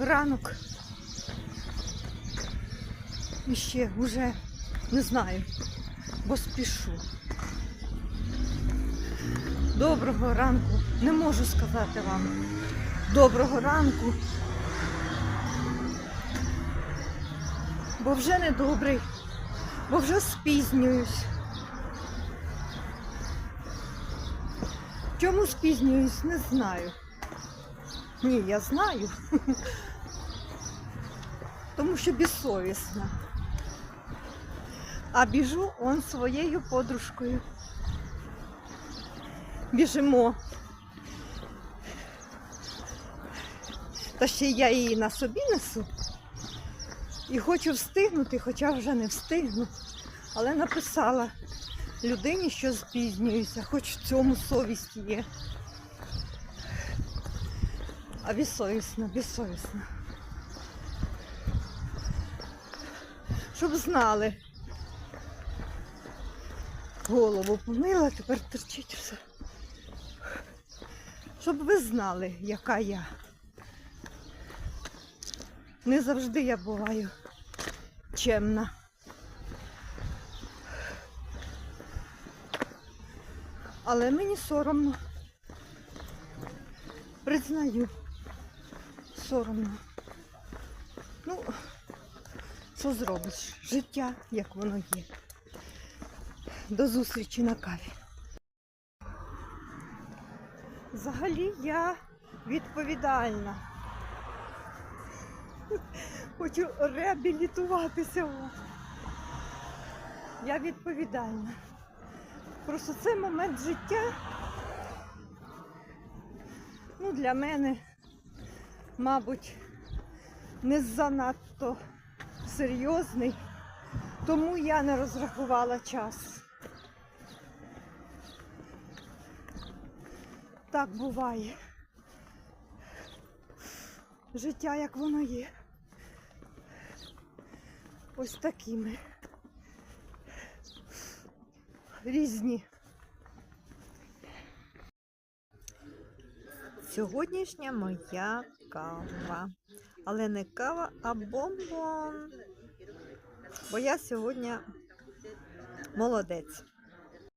ранок. І ще вже не знаю, бо спішу. Доброго ранку. Не можу сказати вам. Доброго ранку. Бо вже не добрий, бо вже спізнююсь. Чому спізнююсь, не знаю. Ні, я знаю. Тому що безсовісна. А біжу он своєю подружкою. Біжимо. Та ще я її на собі несу. І хочу встигнути, хоча вже не встигну. Але написала людині, що спізнююся, хоч в цьому совість є. А безсовісна, безсовісна. Щоб знали. Голову помила, тепер терчить все. Щоб ви знали, яка я. Не завжди я буваю чемна. Але мені соромно. Признаю. Соромно. Ну, що зробиш? Життя, як воно є. До зустрічі на каві. Взагалі я відповідальна. Хочу реабілітуватися. Я відповідальна. Просто це момент життя. Ну, для мене, мабуть, не занадто серйозний, тому я не розрахувала час. Так буває. Життя, як воно є. Ось такими. Різні. Сьогоднішня моя кава. Але не кава, а бомбон. Бо я сьогодні молодець.